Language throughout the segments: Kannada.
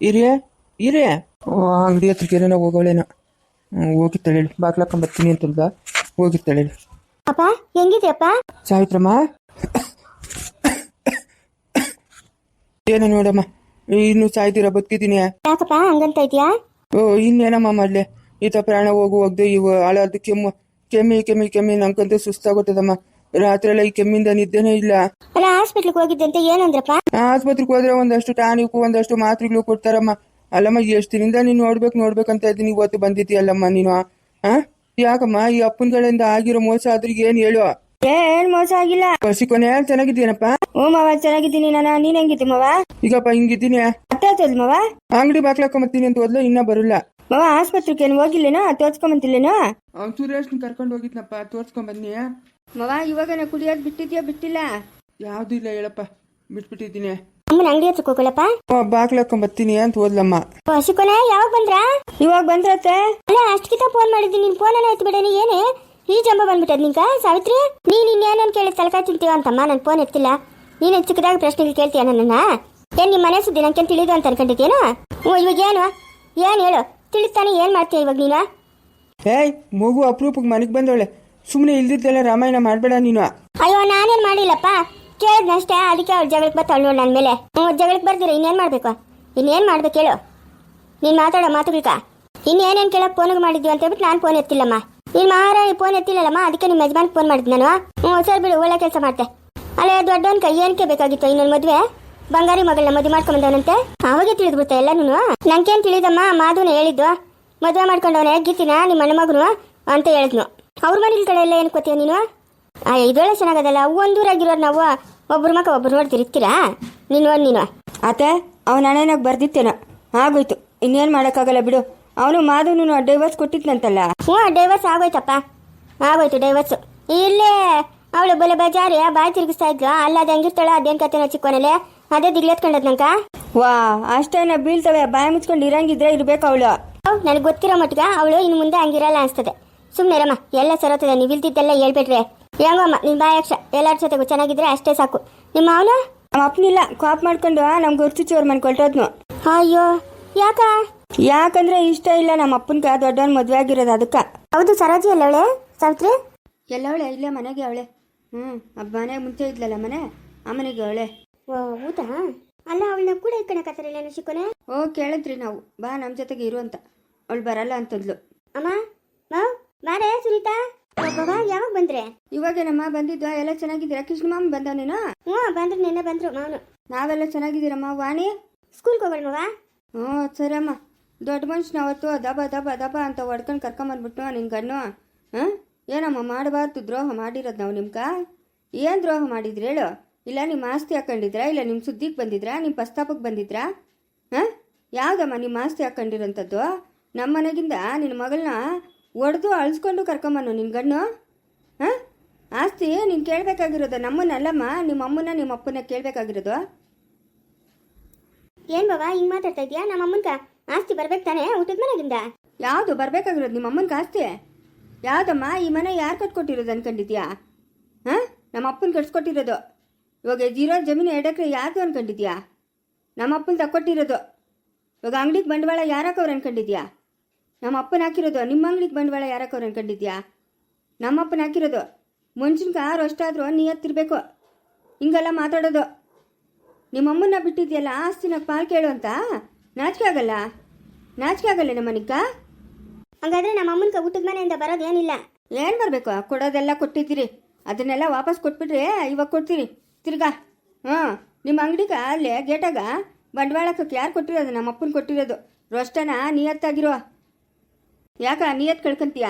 ಇರೇ ಇರೇ. ಓ ಅಂಗಡಿ ಹತ್ರಕ್ಕೆ ಏನೋ ಹೋಗೋಳೇನ. ಹೋಗಿ ಹೋಗಿತ್ತಾಳೆ ಹೇಳಿ. ಬಾಗ್ಲಾಕೊಂಬರ್ತೀನಿ ಅಂತಂದ ಹೋಗಿ ಹೇಳಿ. ಅಪ್ಪ ಹೆಂಗಿದ್ಯಪ್ಪ ಸಾವಿತ್ರಮ್ಮ ಏನೋ ನೋಡಮ್ಮ? ಇನ್ನು ಸಾಯ್ತೀರಾ ಬದುಕಿದ್ದೀನಿ. ಯಾಕಪ್ಪ ಹಂಗಂತ ಇದೆಯಾ ಓ ಇನ್ನೇನಮ್ಮ ಮಾಡ್ಲೆ? ಈತ ಪ್ರಾಣ ಹೋಗು ಹೋಗ್ದೆ ಇವು ಹಾಳಾದ ಕೆಮ್ಮು ಕೆಮ್ಮಿ ಕೆಮ್ಮಿ ಕೆಮ್ಮಿ ನಂಗಂತೂ ಸುಸ್ತಾಗೋತದಮ್ಮ ರಾತ್ರಿ ಎಲ್ಲ ಈ ಕೆಮ್ಮಿಂದ ನಿದ್ದೆನೇ ಇಲ್ಲ. ಅಲ್ಲ ಹಾಸ್ಪಿಟ್ಲಿಗೆ ಹೋಗಿದ್ದಂತೆ ಏನಂದ್ರಪ್ಪ? ಆಸ್ಪತ್ರೆಗೆ ಹೋದ್ರೆ ಒಂದಷ್ಟು ಟಾನಿಕ್ ಒಂದಷ್ಟು ಮಾತ್ರೆಗಳು ಕೊಡ್ತಾರಮ್ಮ. ಅಲ್ಲಮ್ಮ ಎಷ್ಟು ದಿನದಿಂದ ನೀನು ನೋಡ್ಬೇಕು ನೋಡ್ಬೇಕಂತ ಇದ್ದೀನಿ ಇವತ್ತು ಬಂದಿದ್ದೀಯಲ್ಲಮ್ಮ ನೀನು ಆ? ಯಾಕಮ್ಮ ಈ ಅಪ್ಪನ ಕಡೆಯಿಂದ ಆಗಿರೋ ಮೋಸ ಆದ್ರೆ ಏನ್ ಹೇಳು? ಏನ್ ಮೋಸ ಆಗಿಲ್ಲ. ಕಸಿ ಕೊನೆ ಚೆನ್ನಾಗಿದ್ದೀನಪ್ಪ ಓ ಮಾವ ಚೆನ್ನಾಗಿದ್ದೀನಿ ನಾನು. ನೀನ್ ಹೆಂಗಿದ್ದಿ ಮಾವ? ಈಗಪ್ಪ ಹಿಂಗಿದ್ದೀನಿ. ಅತ್ತೆ ಮಾವ? ಅಂಗಡಿ ಬಾಕ್ಲಾಕೊಂಬತ್ತೀನಿ ಅಂತ ಹೋದ್ಲು ಇನ್ನ ಬರಲ್ಲ. ಮಾವ ಆಸ್ಪತ್ರೆಗೆ ಏನು ಹೋಗಿಲ್ಲೇನೋ ತೋರ್ಸ್ಕೊಂಬಂತಿಲ್ಲೇನೋ ಸುರೇಶ್ ಕರ್ಕೊಂಡು ಹೋಗಿದ್ನಪ್ಪ ತೋರ್ಸ್ಕೊಂಡ್ ಬನ್ನಿ. ಮಾವ ಇವಾಗ ಕುಡಿಯೋದು ಬಿಟ್ಟಿದ್ಯಾ ಬಿಟ್ಟಿಲ್ಲ? ಯಾವ್ದು ಇಲ್ಲ ಹೇಳಪ್ಪ ಬಿಟ್ಬಿಟ್ಟಿದ್ದೀನಿ. ಅಮ್ಮನ ಅಂಗಡಿ ಹತ್ರಕ್ಕೆ ಹೋಗಲಪ್ಪ ಬರ್ತೀನಿ ಅಂತ ಹೋದ್ಲಮ್ಮ. ಹಸಿಕೊನೆ ಯಾವಾಗ ಬಂದ್ರಾ? ಇವಾಗ ಬಂದ್ರತ್ತೆ. ಅಲ್ಲ ಅಷ್ಟಕ್ಕಿಂತ ಫೋನ್ ಮಾಡಿದ್ದೀನಿ ನಿನ್ ಫೋನ್ ಎಲ್ಲ ಬಿಡ ನೀ ಏನೇ? ಈ ಜಂಬ ಬಂದ್ಬಿಟ್ಟದ್ ನಿಂಕ ಸಾವಿತ್ರಿ? ನೀನ್ ಇನ್ನೇನನ್ ಕೇಳಿ ತಲಕಾಯಿ ತಿಂತೀವ ಅಂತಮ್ಮ ನನ್ ಫೋನ್ ಎತ್ತಿಲ್ಲ. ನೀನ್ ಚಿಕ್ಕದಾಗ ಪ್ರಶ್ನೆಗಳು ಕೇಳ್ತೀಯ ನನ್ನನ್ನ? ಏನ್ ನಿಮ್ಮ ಮನೆ ಸುದ್ದಿ ನಂಗೆ ತಿಳಿದು ಅಂತ ಅನ್ಕೊಂಡಿದ್ದೇನು ಓ ಇವಾಗ ಏನು? ಏನ್ ಹೇಳು? ತಿಳಿಸ್ತಾನೆ ಏನ್ ಮಾಡ್ತೀಯ ಇವಾಗ ನೀನು? ಏಯ್ ಮಗು ಅಪರೂಪಕ್ಕೆ ಮನೆಗೆ ಬಂದವಳೆ. ಸುಮ್ಮನೆ ಇಲ್ದಿದ್ದೆಲ್ಲ ರಾಮಾಯಣ ಮಾಡಬೇಡ ನೀನು. ಅಯ್ಯೋ, ನಾನೇನ್ ಮಾಡಿಲ್ಲಪ್ಪ? ಕೇಳಿದ್ನಷ್ಟೇ ಅದಕ್ಕೆ ಅವ್ಳು ಜಗಳಕ್ಕೆ ಬರ್ತಾಳು ನೋಡು ನನ್ನ ಮೇಲೆ ಹ್ಞೂ ಜಗಳಕ್ಕೆ ಬರ್ದಿರ, ಇನ್ನೇನ್ ಮಾಡ್ಬೇಕು? ಇನ್ನೇನ್ ಮಾಡ್ಬೇಕು ಹೇಳು ನೀನ್ ಮಾತಾಡೋ ಮಾತುಗಳಿಕ? ಇನ್ನೇನೇನ್ ಕೇಳೋ ಫೋನಿಗೆ ಮಾಡಿದ್ವಿ ಅಂತ ಹೇಳ್ಬಿಟ್ಟು ನಾನು ಫೋನ್ ಎತ್ತಿಲ್ಲಮ್ಮ. ನೀನ್ ಮಹಾರಾಣಿ ಫೋನ್ ಎತ್ತಿಲ್ಲಲ್ಲಮ್ಮ, ಅದಕ್ಕೆ ನಿಮ್ಮ ಯಜಮಾನ್ ಫೋನ್ ಮಾಡಿದ್ ನಾನು. ಹ್ಞೂ, ಸರ್ ಬಿಡು, ಒಳ್ಳೆ ಕೆಲಸ ಮಾಡ್ತೆ. ಅಲ್ಲೇ ದೊಡ್ಡವನ್ ಕೈ ಏನಕ್ಕೆ ಬೇಕಾಗಿತ್ತು ಇನ್ನೊಂದು ಮದುವೆ? ಬಂಗಾರಿ ಮಗಳನ್ನ ಮದುವೆ ಮಾಡ್ಕೊಂಬಂದವನಂತೆ ಅವಾಗೆ ಬಿಡ್ತಾ ಎಲ್ಲ ನೀನು? ನಂಗೇನು ತಿಳಿದಮ್ಮ, ಮಾಧುನ ಹೇಳಿದ್ದು. ಮದುವೆ ಮಾಡ್ಕೊಂಡವನೇ ಗೀತಿನ ನಿಮ್ಮ ಮಗನು ಅಂತ ಹೇಳಿದ್ನು. ಅವ್ರ ಎಲ್ಲ ಏನು ಕೊತ್ತೀಯ ನೀನು? ಇದೊಳ್ಳೆ ಚೆನ್ನಾಗದಲ್ಲ ಒಂದೂರಾಗಿರೋರು ನಾವು. ಒಬ್ರು ಮಕ್ಕ ಒಬ್ರು ನೋಡ್ತಿರ್ತೀರಾ ನೀನು ಒಂದು ನೀನು. ಆತ ಅವನ ಅಣ್ಣನಾಗ ಬರ್ದಿತ್ತೇನೋ. ಆಗೋಯ್ತು. ಇನ್ನೇನು ಮಾಡೋಕ್ಕಾಗಲ್ಲ ಬಿಡು. ಅವನು ಮಾಧವನು ಡೈವರ್ಸ್ ಕೊಟ್ಟಿದ್ನಂತಲ್ಲ. ಹ್ಞೂ ಡೈವರ್ಸ್ ಆಗೋಯ್ತಪ್ಪ. ಆಗೋಯ್ತು ಡೈವರ್ಸ್ ಇಲ್ಲೇ ಅವಳು ಬಲೆ ಬಜಾರಿ ಬಾಯಿ ತಿರುಗಿಸ್ತಾ ಇದ್ಲು? ಅಲ್ಲ ಅದು ಹೆಂಗಿರ್ತಾಳ ಅದೇನು ಕತೆನ ಚಿಕ್ಕೋನಲ್ಲೇ? ಅದೇ ದಿಗ್ಲೆತ್ಕೊಂಡದ್ ನಂಕ ವಾ ಅಷ್ಟೇನ ಬೀಳ್ತವೆ. ಬಾಯಿ ಮುಚ್ಕೊಂಡು ಇರಂಗಿದ್ರೆ ಇರ್ಬೇಕು ಅವಳು. ನನಗೆ ಗೊತ್ತಿರೋ ಮಟ್ಟಿಗೆ ಅವಳು ಇನ್ನು ಮುಂದೆ ಹಂಗಿರಲ್ಲ ಅನ್ಸ್ತದೆ. ಸುಮ್ಮನೆ ರಮ್ಮ ಎಲ್ಲ ಸರೋತದೆ ನೀವು ಹೇಳ್ಬಿಟ್ರೆ. ಹೇಳ್ಬೇಡ್ರೆ ಹೆಂಗಮ್ಮ ನಿನ್ ಬಾಯಕ್ಷ ಎಲ್ಲರ ಜೊತೆಗೂ ಚೆನ್ನಾಗಿದ್ರೆ ಅಷ್ಟೇ ಸಾಕು. ನಿಮ್ಮ ಅವನು? ನಮ್ಮ ಅಪ್ಪನಿಲ್ಲ ಕಾಪ್ ಮಾಡ್ಕೊಂಡು ನಮ್ಗೆ ಗುರ್ತು ಚೋರ್ ಕೊಟ್ಟೋದ್ನು ಅಯ್ಯೋ ಯಾಕ? ಯಾಕಂದ್ರೆ ಇಷ್ಟ ಇಲ್ಲ ನಮ್ಮ ಅಪ್ಪನ್ಗ ದೊಡ್ಡವನ್ ಮದ್ವೆ ಆಗಿರೋದು ಅದಕ್ಕ. ಹೌದು ಸರೋಜಿ ಅಲ್ಲ ಅವಳೆ? ಸಾವಿತ್ರಿ? ಎಲ್ಲವಳೆ ಇಲ್ಲೇ ಮನೆಗೆ ಅವಳೆ. ಹ್ಞೂ ಮನೆ ಮುಂಚೆ ಇದ್ಲಲ್ಲ ಮನೆ? ಆ ಮನೆಗೆ ಅವಳೆ. ಓ ಹೌದಾ? ಅಲ್ಲ ಅವಳನ್ನ ಕೂಡ ಇಟ್ಕೊಳಕತ್ತಾರಲ್ಲ ಶಿಕೋನೆ ಓ ಕೇಳಿದ್ರಿ ನಾವು. ಬಾ ನಮ್ಮ ಜೊತೆಗೆ ಇರು ಅಂತ. ಅವಳು ಬರಲ್ಲ ಅಂತಂದ್ಲು. ಅಮ್ಮ ಮಾವ್ ಬಾರೆ ಸುನೀತಾ? ಒಬ್ಬವ ಯಾವಾಗ ಬಂದ್ರೆ? ಇವಾಗೇನಮ್ಮ ಬಂದಿದ್ವಾ ಎಲ್ಲ ಚೆನ್ನಾಗಿದ್ದೀರಾ? ಬಂದ ಬಂದವನೇನೋ? ಹ್ಞೂ ಬಂದ್ರೆ ನಿನ್ನೆ ಬಂದ್ರು ನಾನು ನಾವೆಲ್ಲ ಚೆನ್ನಾಗಿದ್ದೀರಮ್ಮ ವಾಣಿ? ಸ್ಕೂಲ್ಗೆ ಹೋಗೋಣ ಮವ? ಹ್ಞೂ ಸರಮ್ಮ ದೊಡ್ಡ ಮನುಷ್ಯನ ಅವತ್ತು ದಬ ದಬ ದಬ ಅಂತ ಹೊಡ್ಕೊಂಡು ಕರ್ಕೊಂಬಂದ್ಬಿಟ್ಟು ನಿನ್ನ ಗಣ್ಣು ಹಾಂ ಏನಮ್ಮ ಮಾಡಬಾರ್ದು ದ್ರೋಹ ಮಾಡಿರೋದು ನಾವು ನಿಮ್ಗ? ಏನು ದ್ರೋಹ ಮಾಡಿದ್ರಿ ಹೇಳು? ಇಲ್ಲ ನಿಮ್ಮ ಆಸ್ತಿ ಹಾಕೊಂಡಿದ್ರಾ? ಇಲ್ಲ ನಿಮ್ಮ ಸುದ್ದಿಗೆ ಬಂದಿದ್ರಾ? ನಿಮ್ಮ ಪ್ರಸ್ತಾಪಕ್ಕೆ ಬಂದಿದ್ರಾ? ಹಾಂ ಯಾವುದಮ್ಮ ನಿಮ್ಮ ಆಸ್ತಿ ಹಾಕೊಂಡಿರೋಂಥದ್ದು? ನಮ್ಮ ಮನೆಗಿಂದ ನಿನ್ನ ಮಗಳನ್ನ ಒಡೆದು ಅಳಿಸ್ಕೊಂಡು ಕರ್ಕೊಂಬನು ನಿನ್ನ ಗಣ್ಣು. ಹಾಂ? ಆಸ್ತಿ ನೀನು ಕೇಳಬೇಕಾಗಿರೋದು ನಮ್ಮನ್ನಲ್ಲಮ್ಮ? ನಿಮ್ಮ ಅಮ್ಮನ ನಿಮ್ಮ ಅಪ್ಪನ ಕೇಳಬೇಕಾಗಿರೋದು? ಏನ್ ಬಾಬಾ ಹಿಂಗೆ ಮಾತಾಡ್ತಾ ಇದೀಯಾ ನಮ್ಮ ಅಮ್ಮನ್ಕ ಆಸ್ತಿ ಬರ್ಬೇಕು ತಾನೇ ಊಟದ ಮನೆಗಿಂದ? ಯಾವುದು ಬರಬೇಕಾಗಿರೋದು ನಿಮ್ಮ ಅಮ್ಮನ ಆಸ್ತಿ? ಯಾವುದಮ್ಮ ಈ ಮನೆ ಯಾರು ಕಟ್ಕೊಟ್ಟಿರೋದು ಅನ್ಕೊಂಡಿದ್ಯಾ ಹಾಂ? ನಮ್ಮ ಅಪ್ಪನ ಕಟ್ಸ್ಕೊಟ್ಟಿರೋದು. ಇವಾಗ ಜೀರೋ ಜಮೀನು ಎಡಕ್ರೆ ಯಾರ್ದು ಅನ್ಕೊಂಡಿದ್ಯಾ ನಮ್ಮ ಅಪ್ಪನ ತಕ್ಕೊಟ್ಟಿರೋದು ಇವಾಗ ಅಂಗಡಿಗೆ ಬಂಡವಾಳ ಯಾರಾಕವ್ರು ಅನ್ಕೊಂಡಿದ್ಯಾ ನಮ್ಮ ಅಪ್ಪನ ಹಾಕಿರೋದು ನಿಮ್ಮ ಅಂಗಡಿಗೆ ಬಂಡವಾಳ ಯಾರಕ್ಕವ್ರು ಅನ್ಕೊಂಡಿದ್ಯಾ ನಮ್ಮ ಅಪ್ಪನ ಹಾಕಿರೋದು ಮುಂಚಿನ ಆರು ಅಷ್ಟಾದರೂ ಹತ್ತಿರಬೇಕು. ಹಿಂಗೆಲ್ಲ ಮಾತಾಡೋದು. ನಿಮ್ಮಮ್ಮನ್ನ ಬಿಟ್ಟಿದ್ಯಲ್ಲ ಆಸ್ತಿನ ಪಾಲ್ ಕೇಳು ಅಂತ? ನಾಚಿಕೆ ಆಗಲ್ಲ? ನಾಚಿಕೆ ಆಗಲ್ಲ ನಮ್ಮನಿಕ್ಕ? ಹಂಗಾದ್ರೆ ನಮ್ಮ ಅಮ್ಮನ್ಕ ಊಟದ ಮನೆಯಿಂದ ಬರೋದು ಏನಿಲ್ಲ. ಏನು ಬರಬೇಕು? ಕೊಡೋದೆಲ್ಲ ಕೊಟ್ಟಿದ್ದೀರಿ. ಅದನ್ನೆಲ್ಲ ವಾಪಸ್ ಕೊಟ್ಬಿಟ್ರೆ ಇವಾಗ ಕೊಡ್ತೀರಿ. ತಿರ್ಗಾ. ಹಾಂ ನಿಮ್ಮ ಅಂಗಡಿಗ ಅಲ್ಲೇ ಗೇಟಾಗ ಬಂಡವಾಳಕ್ಕೆ ಯಾರು ಕೊಟ್ಟಿರೋದು? ನಮ್ಮ ಅಪ್ಪನ ಕೊಟ್ಟಿರೋದು. ರೊಷ್ಟನ ನಿಯತ್ತಾಗಿರೋ ಯಾಕ ನೀಯತ್ ಕಳ್ಕೊಂತೀಯ?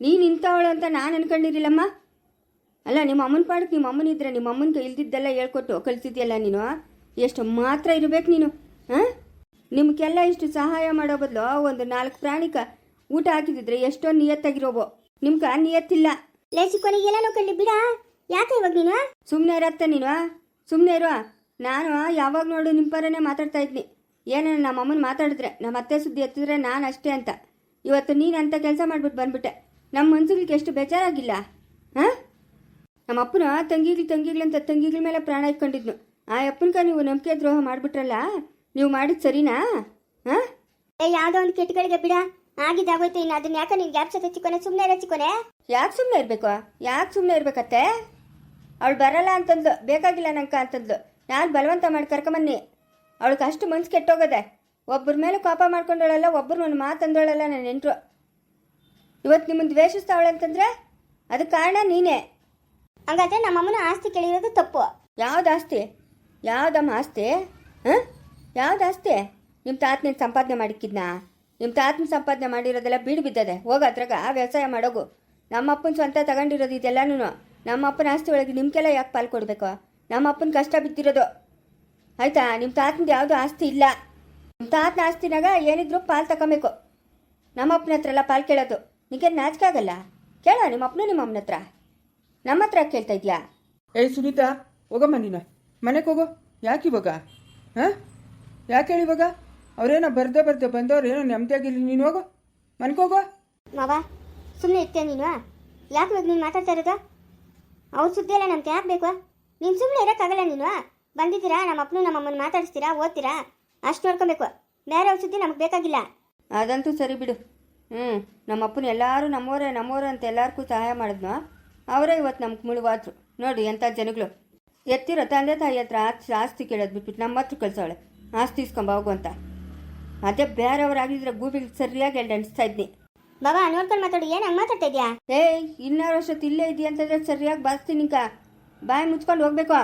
ನೀನು ನಿಂತವಳು ಅಂತ ನಾನು ಅನ್ಕೊಂಡಿರಿಲ್ಲಮ್ಮ ಅಲ್ಲ ನಿಮ್ಮ ಅಮ್ಮನ ಪಾಡಕ್ಕೆ ನಿಮ್ಮ ಅಮ್ಮನಿದ್ರೆ ನಿಮ್ಮ ಅಮ್ಮನಿಗೆ ಇಲ್ದಿದ್ದೆಲ್ಲ ಹೇಳ್ಕೊಟ್ಟು ಕಳ್ಸಿದ್ಯಲ್ಲ ನೀನು? ಎಷ್ಟು ಮಾತ್ರ ಇರಬೇಕು ನೀನು ಹಾಂ ನಿಮಗೆಲ್ಲ ಇಷ್ಟು ಸಹಾಯ ಮಾಡೋ ಬದಲು ಒಂದು ನಾಲ್ಕು ಪ್ರಾಣಿಕ ಊಟ ಹಾಕಿದಿದ್ರೆ ಎಷ್ಟೋ ನಿಯತ್ತಾಗಿರೋಬೋ ನಿಮ್ಗೆ ನಿಯತ್ತಿಲ್ಲ. ಲೇ ಕೊನೆಗೆ ಎಲ್ಲ ನೋಡ್ಕೊಳ್ಳಿ ಬಿಡ. ಯಾಕೆ ಇವಾಗ ನೀನು? ಸುಮ್ಮನೆ ಇರತ್ತ ನೀನು ಸುಮ್ಮನೆ ಇರುವ ನಾನು ಯಾವಾಗ ನೋಡು ನಿಮ್ಮ ಪರನೇ ಮಾತಾಡ್ತಾ ಇದ್ನಿ. ಏನೇನು ನಮ್ಮ ಅಮ್ಮನ ಮಾತಾಡಿದ್ರೆ ನಮ್ಮ ಅತ್ತೆ ಸುದ್ದಿ ಎತ್ತಿದ್ರೆ ನಾನು ಅಷ್ಟೇ ಅಂತ. ಇವತ್ತು ನೀನು ಅಂತ ಕೆಲಸ ಮಾಡ್ಬಿಟ್ಟು ಬಂದ್ಬಿಟ್ಟೆ. ನಮ್ಮ ಮನ್ಸುಗಳಿಗೆ ಎಷ್ಟು ಬೇಜಾರಾಗಿಲ್ಲ? ಹಾಂ? ನಮ್ಮ ಅಪ್ಪನ ತಂಗಿಗಳು ಅಂತ ತಂಗಿಗಳ ಮೇಲೆ ಪ್ರಾಣ ಇಟ್ಕೊಂಡಿದ್ನು. ಆ ಅಪ್ಪನಕ ನೀವು ನಂಬಿಕೆ ದ್ರೋಹ ಮಾಡ್ಬಿಟ್ರಲ್ಲ? ನೀವು ಮಾಡಿದ್ ಸರಿನಾ? ಹಾಂ? ಏ ಯಾವುದೋ ಒಂದು ಕೆಟ್ಟಗಳಿಗೆ ಬಿಡ. ಆಗಿದ್ದಾಗೋಯ್ತು ಇನ್ನು ಅದನ್ನ ಯಾಕೆ ನೀನು ಯಾಕೆ ಜೊತೆ ಚಿಕ್ಕೋನೆ ಸುಮ್ಮನೆ ಇರೋ ಚಿಕ್ಕೋನೆ. ಯಾಕೆ ಸುಮ್ಮನೆ ಇರಬೇಕು? ಯಾಕೆ ಸುಮ್ಮನೆ ಇರ್ಬೇಕತ್ತೆ? ಅವಳು ಬರಲ್ಲ ಅಂತಂದ್ಲು ಬೇಕಾಗಿಲ್ಲ ನಂಗೆ ಅಂತಂದ್ಲು. ನಾನು ಬಲವಂತ ಮಾಡಿ ಕರ್ಕೊಂಬನ್ನಿ. ಅವಳಿಗೆ ಅಷ್ಟು ಮನ್ಸು ಕೆಟ್ಟೋಗದೆ. ಒಬ್ಬರ ಮೇಲೆ ಕೋಪ ಮಾಡ್ಕೊಂಡೋಳಲ್ಲ ಒಬ್ಬರು ನನ್ನ ಮಾತಂದೋಳಲ್ಲ ನನ್ನ ನೆಂಟರು. ಇವತ್ತು ನಿಮ್ಮ ದ್ವೇಷಿಸ್ತಾವಳೆ ಅಂತಂದ್ರೆ ಅದಕ್ಕೆ ಕಾರಣ ನೀನೇ. ಹಂಗಾದ್ರೆ ನಮ್ಮ ಅಮ್ಮನ ಆಸ್ತಿ ಕೇಳಿರೋದು ತಪ್ಪು. ಯಾವ್ದು ಆಸ್ತಿ? ಯಾವ್ದಮ್ಮ ಆಸ್ತಿ? ಹಾಂ? ಯಾವ್ದು ಆಸ್ತಿ? ನಿಮ್ಮ ತಾತನ ಸಂಪಾದನೆ ಮಾಡಿಕ್ಕಿದ್ನಾ? ನಿಮ್ಮ ತಾತನ ಸಂಪಾದನೆ ಮಾಡಿರೋದೆಲ್ಲ ಬೀಡು ಬಿದ್ದದೆ. ಹೋಗ ಅದ್ರಾಗ ವ್ಯವಸಾಯ ಮಾಡೋಗು. ನಮ್ಮ ಅಪ್ಪನ ಸ್ವಂತ ತಗೊಂಡಿರೋದು ಇದೆಲ್ಲನೂ ನಮ್ಮ ಅಪ್ಪನ ಆಸ್ತಿ ಒಳಗೆ ನಿಮ್ಗೆಲ್ಲ ಯಾಕೆ ಪಾಲು ಕೊಡಬೇಕು? ನಮ್ಮ ಅಪ್ಪನ ಕಷ್ಟ ಬಿದ್ದಿರೋದು. ಆಯಿತಾ? ನಿಮ್ಮ ತಾತನದು ಯಾವುದೂ ಆಸ್ತಿ ಇಲ್ಲ. ತಾತನ ಆಸ್ತಿನಾಗ ಏನಿದ್ರು ಪಾಲು ತಗೊಬೇಕು ನಮ್ಮ ಅಪ್ಪನ ಹತ್ರ ಎಲ್ಲ ಪಾಲ್ ಕೇಳೋದು. ನಿಮಗೆ ನಾಚಿಕೆ ಆಗಲ್ಲ? ಕೇಳ ನಿಮ್ಮ ಅಪ್ಪನು ನಿಮ್ಮ ಅಮ್ಮನ ಹತ್ರ. ನಮ್ಮ ಹತ್ರ ಕೇಳ್ತಾ ಇದ್ಯಾ? ಏಯ್ ಸುನೀತಾ ಹೋಗಮ್ಮ ನೀನು. ಮನೆಗೆ ಹೋಗೋ. ಯಾಕೆ ಇವಾಗ? ಹಾಂ? ಯಾಕೆ ಹೇಳಿ ಇವಾಗ? ಅವ್ರೇನೋ ಬರ್ದೆ ಬರ್ದೆ ಬಂದವ್ರು ಏನೋ ನೆಮ್ಮದಿಯಾಗಿರಲಿ. ನೀನು ಹೋಗು. ಮನೆಗೆ ಹೋಗು. ಮಾವ ಸುಮ್ಮನೆ ಇರ್ತೀಯ ನೀನು? ಯಾಕೆ ಇವಾಗ ನೀನು ಮಾತಾಡ್ತಾ ಇರೋದು? ಅವ್ರ ಸುದ್ದಿ ಎಲ್ಲ ನಮ್ಗೆ ಯಾಕೆ ಬೇಕು? ನೀನು ಸುಮ್ಮನೆ ಇರೋಕ್ಕಾಗಲ್ಲ ನೀನು? ಬಂದಿದ್ದೀರಾ? ನಮ್ಮ ಅಪ್ಪನು ನಮ್ಮ ಅಮ್ಮನ ಮಾತಾಡಿಸ್ತೀರಾ? ಓದ್ತೀರಾ? ಅಷ್ಟು ನೋಡ್ಕೊಬೇಕು. ಬೇರೆ ಔಷಧಿ ಸುದ್ದಿ ನಮ್ಗೆ ಬೇಕಾಗಿಲ್ಲ. ಅದಂತೂ ಸರಿ ಬಿಡು. ಹ್ಞೂ ನಮ್ಮ ಅಪ್ಪನ ಎಲ್ಲರೂ ನಮ್ಮವರೇ ನಮ್ಮವರೇ ಅಂತ ಎಲ್ಲರಿಗೂ ಸಹಾಯ ಮಾಡಿದ್ನು? ಅವರೇ ಇವತ್ತು ನಮ್ಗೆ ಮುಳುವಾದ್ರು. ನೋಡಿ ಎಂಥ ಜನಗಳು. ಎತ್ತಿರೋ ತಂದೆ ತಾಯಿ ಹತ್ರ ಆಸ್ತಿ ಆಸ್ತಿ ಕೇಳೋದು ಬಿಟ್ಬಿಟ್ಟು ನಮ್ಮ ಹತ್ರ ಕಳ್ಸೋಳೆ ಆಸ್ತಿ ಇಸ್ಕೊಂಬ ಹೋಗು ಅಂತ. ಅದೇ ಬೇರೆಯವರಾಗಿದ್ರೆ ಗೂಬಿಗೆ ಸರಿಯಾಗಿ ಎಲ್ಲಿ ಅನಿಸ್ತಾ ಇದ್ನಿ. ಬಾಬಾ ನೋಡ್ಕೊಂಡು ಮಾತಾಡಿ. ಏನು ಹಂಗೆ ಮಾತಾಡ್ತಾ ಇದೆಯಾ? ಏಯ್ ಇನ್ನಾರು ವರ್ಷತ್ತು ಇಲ್ಲೇ ಇದೆಯಾ ಅಂತಂದ್ರೆ ಸರಿಯಾಗಿ ಬಾಸ್ತೀನಿ ಕ ಬಾಯಿ ಮುಚ್ಕೊಂಡು ಹೋಗ್ಬೇಕು.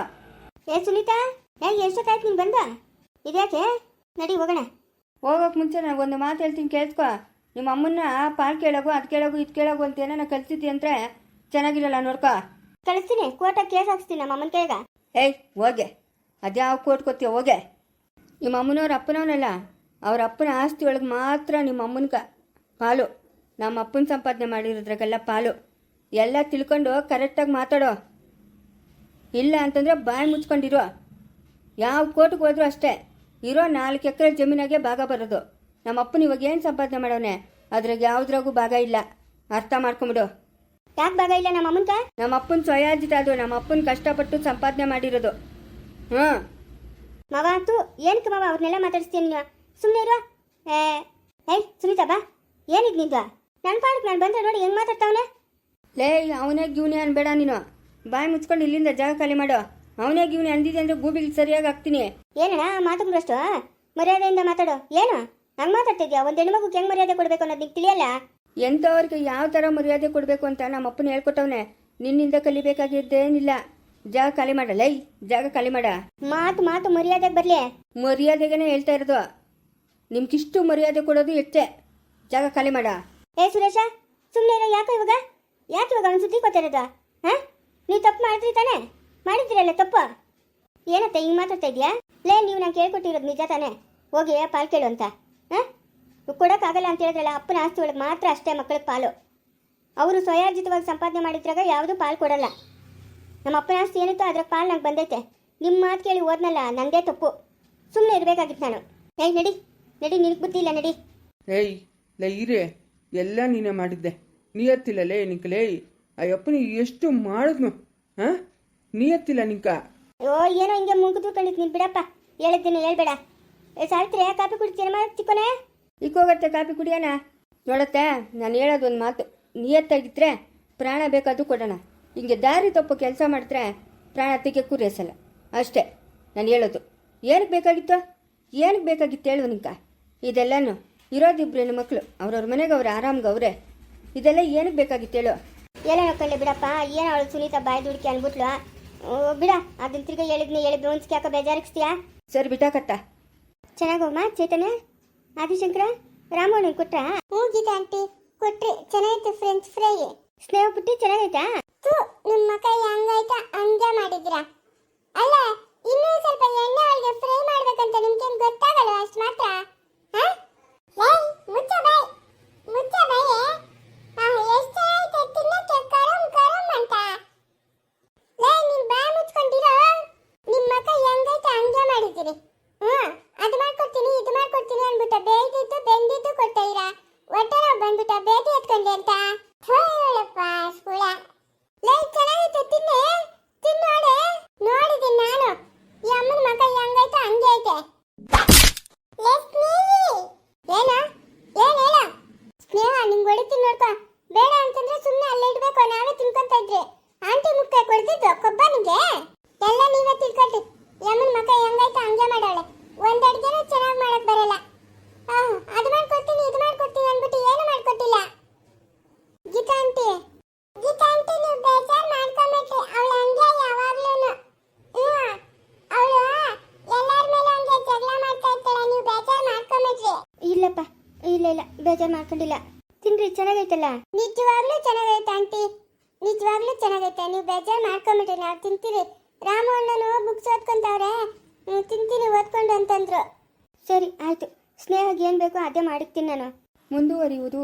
ಏ ಸುನೀತಾ. ಏ ಎಷ್ಟೊತ್ತಾಯ್ತು ನೀನು ಬಂದ? ಇದ್ಯಾಕೆ? ನಡಿ ಹೋಗೋಣ. ಹೋಗೋಕೆ ಮುಂಚೆ ನಾನು ಒಂದು ಮಾತು ಹೇಳ್ತೀನಿ ಕೇಳಿಸ್ಕೊ. ನಿಮ್ಮ ಅಮ್ಮನ್ನ ಪಾಲ್ ಕೇಳೋಗು ಅದು ಕೇಳೋಗು ಇದು ಕೇಳೋಗು ಅಂತ ಏನೋ ಕಲ್ಸಿದ್ದಿ ಅಂದರೆ ಚೆನ್ನಾಗಿರಲ್ಲ ನೋಡ್ಕೊ. ಕಳಿಸ್ತೀನಿ ಕೋರ್ಟಾಗಿ ಕೇಸ್ ಹಾಕ್ಸ್ತೀನಿ ನಮ್ಮ ಅಮ್ಮನ ಕೈಗ. ಏಯ್ ಹೋಗೆ. ಅದ್ಯಾವ ಕೋರ್ಟ್ ಕೊತ್ತೀಯ ಹೋಗೆ. ನಿಮ್ಮ ಅಮ್ಮನವ್ರ ಅಪ್ಪನವನಲ್ಲ ಅವ್ರ ಅಪ್ಪನ ಆಸ್ತಿ ಒಳಗೆ ಮಾತ್ರ ನಿಮ್ಮ ಅಮ್ಮನ ಪಾಲು. ನಮ್ಮ ಅಪ್ಪನ ಸಂಪಾದನೆ ಮಾಡಿರೋದ್ರಾಗೆಲ್ಲ ಪಾಲು. ಎಲ್ಲ ತಿಳ್ಕೊಂಡು ಕರೆಕ್ಟಾಗಿ ಮಾತಾಡೋ. ಇಲ್ಲ ಅಂತಂದರೆ ಬಾಯಿ ಮುಚ್ಕೊಂಡಿರೋ. ಯಾವ ಕೋರ್ಟ್ಗೆ ಹೋದ್ರು ಅಷ್ಟೇ. ಇರೋ ನಾಲ್ಕು ಎಕರೆ ಜಮೀನಾಗೆ ಭಾಗ ಬರೋದು. ನಮ್ಮಪ್ಪನ ಇವಾಗ ಏನು ಸಂಪಾದನೆ ಮಾಡೋನೆ? ಅದ್ರಾಗ ಯಾವುದ್ರಾಗೂ ಭಾಗ ಇಲ್ಲ. ಅರ್ಥ ಮಾಡ್ಕೊಂಬಿಡು. ಯಾಕೆ ಭಾಗ ಇಲ್ಲ ನಮ್ಮ ಅಮ್ಮನ್ಕ ನಮ್ಮ ಅಪ್ಪನ ಸ್ವಯಾಜಿತ ಅದು ನಮ್ಮ ಅಪ್ಪನ ಕಷ್ಟಪಟ್ಟು ಸಂಪಾದನೆ ಮಾಡಿರೋದು. ಹ್ಞೂ ಮಗ ಅಂತೂ ಏನಕ್ಕೆ ಮಗ ಅವ್ರನ್ನೆಲ್ಲ ಮಾತಾಡಿಸ್ತೀನಿ ನೀವು ಸುಮ್ಮನೆ ಇರುವ ಏ ಏಯ್ ಸುನೀತಾ ಬಾ. ಏನಿದ್ ನಿಂದು ನನ್ನ ಪಾಡಕ್ಕೆ ನಾನು ಬಂದ್ರೆ ನೋಡಿ ಹೆಂಗೆ ಮಾತಾಡ್ತಾವನೆ? ಲೇ ಅವನೇ ಗಿವ್ನೇ ಅನ್ಬೇಡ ನೀನು. ಬಾಯಿ ಮುಚ್ಕೊಂಡು ಇಲ್ಲಿಂದ ಜಾಗ ಖಾಲಿ ಮಾಡು. ಅವನೇ ಗಿವ್ನಿ ಅಂದಿದೆ ಅಂದ್ರೆ ಗೂಬಿಗೆ ಸರಿಯಾಗಿ ಹಾಕ್ತೀನಿ. ಏನಣ್ಣ ಮಾತುಗಳಷ್ಟು ಮರ್ಯಾದೆಯಿಂದ ಮಾತಾಡು. ಏನು? ಹಂಗೆ ಮಾತಾಡ್ತಿದ್ಯಾ? ಒಂದು ಹೆಣ್ಮಗುಗೆ ಹೆಂಗೆ ಮರ್ಯಾದೆ ಕೊಡಬೇಕು ಅನ್ನೋದು ನಿಂಗೆ ತಿಳಿಯಲ್ಲ? ಎಂಥವ್ರಿಗೆ ಯಾವ ಥರ ಮರ್ಯಾದೆ ಕೊಡಬೇಕು ಅಂತ ನಮ್ಮ ಅಪ್ಪನ ಹೇಳ್ಕೊಟ್ಟವನೆ. ನಿನ್ನಿಂದ ಕಲಿಬೇಕಾಗಿದ್ದೇನಿಲ್ಲ. ಜಾಗ ಖಾಲಿ ಮಾಡ. ಲೈ ಜಾಗ ಖಾಲಿ ಮಾಡ. ಮಾತು ಮಾತು ಮರ್ಯಾದೆಗೆ ಬರಲಿ. ಮರ್ಯಾದೆಗೇನೆ ಹೇಳ್ತಾ ಇರೋದು. ನಿಮ್ಗಿಷ್ಟು ಮರ್ಯಾದೆ ಕೊಡೋದು ಎಷ್ಟೇ. ಜಾಗ ಖಾಲಿ ಮಾಡ. ಏ ಸುರೇಶ ಸುಮ್ಮನೆ ಯಾಕೆ ಇವಾಗ? ಯಾಕೆ ಇವಾಗ ಅವ್ನು ಸುದ್ದಿ ಕೊತ್ತಿರೋದು ಹಾಂ? ನೀವು ತಪ್ಪು ಮಾಡಿದ್ರಿ ತಾನೇ? ಮಾಡಿದ್ರಲ್ಲ ತಪ್ಪು? ಏನತ್ತ, ಹಿಂಗೆ ಮಾತಾಡ್ತಾ ಇದೆಯಾ ಲೇ, ನೀವು ನಾನು ಕೇಳ್ಕೊಟ್ಟಿರೋದು ನಿಜ ತಾನೇ? ಹೋಗಿ ಪಾಲು ಕೇಳು ಅಂತ. ಹಾಂ? ಕೊಡೋಕ್ಕಾಗಲ್ಲ ಅಂತ ಹೇಳಿದ್ರಲ್ಲ, ಅಪ್ಪನ ಆಸ್ತಿ ಒಳಗೆ ಮಾತ್ರ ಅಷ್ಟೇ ಮಕ್ಕಳಿಗೆ ಪಾಲು. ಅವರು ಸ್ವಯಾರ್ಜಿತವಾಗಿ ಸಂಪಾದನೆ ಮಾಡಿದ್ರಾಗ ಯಾವುದೂ ಪಾಲು ಕೊಡಲ್ಲ. ನಮ್ಮ ಅಪ್ಪನ ಆಸ್ತಿ ಏನಿತ್ತು ಅದ್ರ ಪಾಲು ನಂಗೆ ಬಂದೈತೆ. ನಿಮ್ಮ ಮಾತು ಕೇಳಿ ಓದ್ನಲ್ಲ ನಂದೇ ತಪ್ಪು. ಸುಮ್ಮನೆ ಇರಬೇಕಾಗಿತ್ತು ನಾನು. ಏಯ್ ನಡಿ ನಡಿ, ನಿನಗೆ ಬುದ್ಧಿ ಇಲ್ಲ, ನಡಿ. ಏಯ್, ಲೈ, ಇರೇ, ಎಲ್ಲ ನೀನೇ ಮಾಡಿದ್ದೆ. ನಿಯತ್ತಿಲ್ಲ ಲೇ ನಿಂಕ ಲೇ ಅಯ್ಯಪ್ಪನ ಎಷ್ಟು ಮಾಡಿದ್ನು, ಹಾಂ? ನಿಯತ್ತಿಲ್ಲ ನಿಂಕ. ಓ ಏನೋ ಹಿಂಗೆ ಮುಗಿದು ಕಳಿತೀನಿ ನೀನು ಬಿಡಪ್ಪ. ಹೇಳಿದ್ದೀನಿ ಹೇಳ್ಬೇಡ. ಏ ಸಾವಿತ್ರಿ ಕಾಫಿ ಕುಡಿತೀನಿ ಮಾಡಿ ಚಿಕ್ಕೋನೆ? ಇಕ್ಕೋಗತ್ತೆ ಕಾಪಿ ಕುಡಿಯೋಣ. ನೋಡತ್ತೆ ನಾನು ಹೇಳೋದು ಒಂದು ಮಾತು. ನಿಯತ್ತಾಗಿದ್ರೆ ಪ್ರಾಣ ಬೇಕಾದ್ರೂ ಕೊಡೋಣ. ಹಿಂಗೆ ದಾರಿ ತಪ್ಪು ಕೆಲಸ ಮಾಡಿದ್ರೆ ಪ್ರಾಣ ತೆಗೆ ಕುರಿಯಸಲ್ಲ ಅಷ್ಟೇ ನಾನು ಹೇಳೋದು. ಏನಕ್ಕೆ ಬೇಕಾಗಿತ್ತು? ಏನಕ್ಕೆ ಬೇಕಾಗಿತ್ತು ಹೇಳು ನಿಂಕ. ಇದೆಲ್ಲನೂ ಇರೋದಿಬ್ರು ಹೆಣ್ಣು ಮಕ್ಕಳು ಅವ್ರವ್ರ ಮನೆಗೆ ಅವ್ರ ಆರಾಮ್ಗೆ ಅವರೇ. ಇದೆಲ್ಲ ಏನಕ್ಕೆ ಬೇಕಾಗಿತ್ತು ಹೇಳು. ಏನೋ ನೋಡ್ಕೊಳ್ಳಿ ಬಿಡಪ್ಪ ಏನು ಅವಳು ಸುನೀತಾ ಬಾಯಿ ದುಡ್ಕಿ ಅನ್ಬಿಟ್ಲು ಬಿಡ. ಅದನ್ನ ತಿರ್ಗಿ ಹೇಳಿದ್ನಿ. ಹೇಳಿದ್ರು ಒಂದ್ಸ್ಕೆ ಯಾಕೋ ಬೇಜಾರಿಸ್ತೀಯಾ ಸರಿ ಬಿಟ್ಟಾಕತ್ತ ಚೆನ್ನಾಗೋಮ್ಮ ಚೈತನ್ಯ? ಆದಿಶಂಕರ? ರಾಮಣ್ಣ ಕೊಟ್ರ? ಹ್ಞೂ ಗೀತಾ ಆಂಟಿ. ಕೊಟ್ರಿ ಚೆನ್ನಾಗಿತ್ತು ಫ್ರೆಂಚ್ ಫ್ರೈ ಸ್ನೇಹ ಪುಟ್ಟಿ ಚೆನ್ನಾಗೈತಾ? ನಿಮ್ಮ ಕೈ ಹಂಗಾಯ್ತಾ ಹಂಗ ಮಾಡಿದ್ರಾ ಅಲ್ಲ ಇನ್ನೂ ಸ್ವಲ್ಪ ಎಣ್ಣೆ ಒಳಗೆ ಫ್ರೈ ಮಾಡ್ಬೇಕಂತ ನಿಮಗೆ ಎಲ್ಲ ನೀವೇ ತಿಳ್ಕೊಳ್ರಿ. ಯಮ್ಮನ ಮಕ ಹೆಂಗೈತೆ ಹಂಗೆ ಮಾಡೋಳೆ ಒಂದು ಅಡುಗೆನೂ ಚೆನ್ನಾಗಿ ಮಾಡಕ್ ಬರಲ್ಲ. ಅದು ಮಾಡ್ಕೊಡ್ತೀನಿ, ಇದು ಮಾಡ್ಕೊಡ್ತೀನಿ ಅಂದ್ಬಿಟ್ಟು ಏನು ಮಾಡ್ಕೊಟ್ಟಿಲ್ಲ? ಗೀತಾ ಆಂಟಿ. ಗೀತಾ ಆಂಟಿ, ನೀವು ಬೇಜಾರು ಮಾಡ್ಕೊಂಬೇಕ್ರಿ ಅವಳು ಹಂಗೆ ಯಾವಾಗ್ಲೂ ಅವಳು ಎಲ್ಲರ ಮೇಲೆ ಹಂಗೆ ಜಗಳ ಮಾಡ್ತಾ ಇರ್ತಾಳೆ. ನೀವು ಇಲ್ಲಪ್ಪ, ಇಲ್ಲ ಇಲ್ಲ, ಬೇಜಾರು ಮಾಡ್ಕೊಂಡಿಲ್ಲ. ತಿನ್ರಿ, ಚೆನ್ನಾಗೈತಲ್ಲ? ನಿಜವಾಗ್ಲೂ ಚೆನ್ನಾಗೈತೆ ಆಂಟಿ. ನಿಜವಾಗ್ಲೂ ಚೆನ್ನಾಗೈತೆ. ನೀವು ಬೇಜಾರು ಮಾಡ್ಕೊಂಬಿಟ್ರಿ ನಾವು ತಿಂತೀರಿ ರಾಮು ಅಣ್ಣನು ಬುಕ್ಸ್ ಓದ್ಕೊಂತವ್ರೆ. ತಿಂತೀನಿ, ಓದ್ಕೊಂಡು ಅಂತಂದ್ರು. ಸರಿ, ಆಯ್ತು. ಸ್ನೇಹಗೆ ಏನು ಬೇಕೋ ಅದೇ ಮಾಡಿರ್ತೀನಿ ನಾನು. ಮುಂದುವರಿಯುವುದು